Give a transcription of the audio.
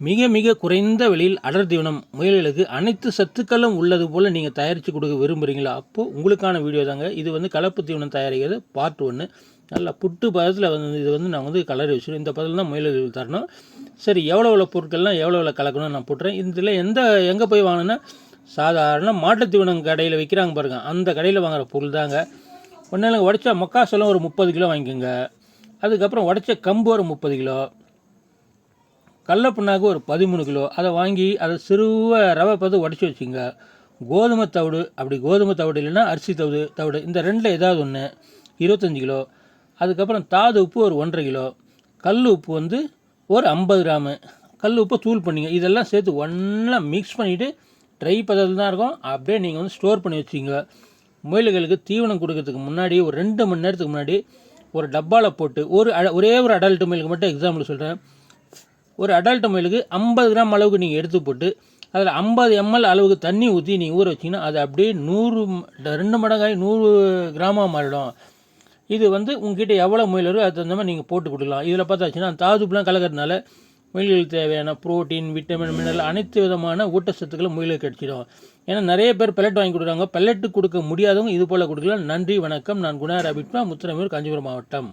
மிக மிக குறைந்த விலையில் அடர் தீவனம் முயல்களுக்கு அனைத்து சத்துக்களும் உள்ளது போல் நீங்கள் தயாரித்து கொடுக்க விரும்புகிறீங்களா அப்போது உங்களுக்கான வீடியோ தாங்க. இது வந்து கலப்பு தீவனம் தயாரிக்கிறது பார்ட் ஒன்று நல்லா புட்டு பதத்தில் வந்து இது வந்து நான் வந்து கலர் வச்சுருவேன் இந்த பதத்தில் தான் முயல்களுக்கு தரணும். சரி எவ்வளோ எவ்வளோ பொருட்கள்லாம் எவ்வளோ எவ்வளோ கலக்கணும்னு நான் போட்டுறேன். இதில் எந்த எங்கே போய் வாங்கினா சாதாரண மாட்டு தீவனம் கடையில் விற்கிறாங்க பாருங்க. அந்த கடையில் வாங்குகிற பொருள் தாங்க. ஒன்றும் இல்லைங்க உடச்ச மக்காசோளம் ஒரு முப்பது கிலோ வாங்கிக்கோங்க. அதுக்கப்புறம் உடச்ச கம்பு ஒரு முப்பது கிலோ. கடல புண்ணாக்கு ஒரு பதிமூணு கிலோ. அதை வாங்கி அதை சிறுவ ரவை பார்த்து உடச்சி வச்சுங்க. கோதுமை தவிடு அப்படி கோதுமை தவிடு இல்லைன்னா அரிசி தவிடு தவிடு இந்த ரெண்டில் ஏதாவது ஒன்று இருபத்தஞ்சி கிலோ. அதுக்கப்புறம் தாது உப்பு ஒரு ஒன்றரை கிலோ. கல் உப்பு வந்து ஒரு ஐம்பது கிராமு. கல் உப்பு தூள் பண்ணிங்க. இதெல்லாம் சேர்த்து ஒன்றா மிக்ஸ் பண்ணிவிட்டு ட்ரை பதத்தில் தான் இருக்கும். அப்படியே நீங்கள் வந்து ஸ்டோர் பண்ணி வச்சிங்க. முயல்களுக்கு தீவனம் கொடுக்கறதுக்கு முன்னாடி ஒரு ரெண்டு மணி நேரத்துக்கு முன்னாடி ஒரு டப்பாவில் போட்டு ஒரு அட- ஒரே ஒரு அடல்ட் முயலுக்கு மட்டும் எக்ஸாம்பிள் சொல்கிறேன் ஒரு அடல்ட் முயலுக்கு ஐம்பது கிராம் அளவுக்கு நீங்கள் எடுத்து போட்டு அதில் ஐம்பது எம்எல் அளவுக்கு தண்ணி ஊற்றி நீங்கள் ஊற வச்சிங்கன்னா அது அப்படியே நூறு ரெண்டு மடங்காய் நூறு கிராமாக மாறிடும். இது வந்து உங்ககிட்ட எவ்வளோ முயல் இருக்கோ அது தகுந்த மாதிரி நீங்கள் போட்டு கொடுக்கலாம். இதில் பார்த்தாச்சுன்னா தாதுப்புலாம் கலக்கிறதுனால முயல்களுக்கு தேவையான புரோட்டீன் விட்டமின் மினரல் அனைத்து விதமான ஊட்டச்சத்துக்களும் முயலுக்கு கிடைச்சிடும். ஏன்னா நிறைய பேர் பெல்லட் வாங்கி கொடுக்குறாங்க. பெல்லட்டு கொடுக்க முடியாதவங்க இது போல் கொடுக்கலாம். நன்றி வணக்கம். நான் குணா ராபிட்மா காஞ்சிபுரம் மாவட்டம்.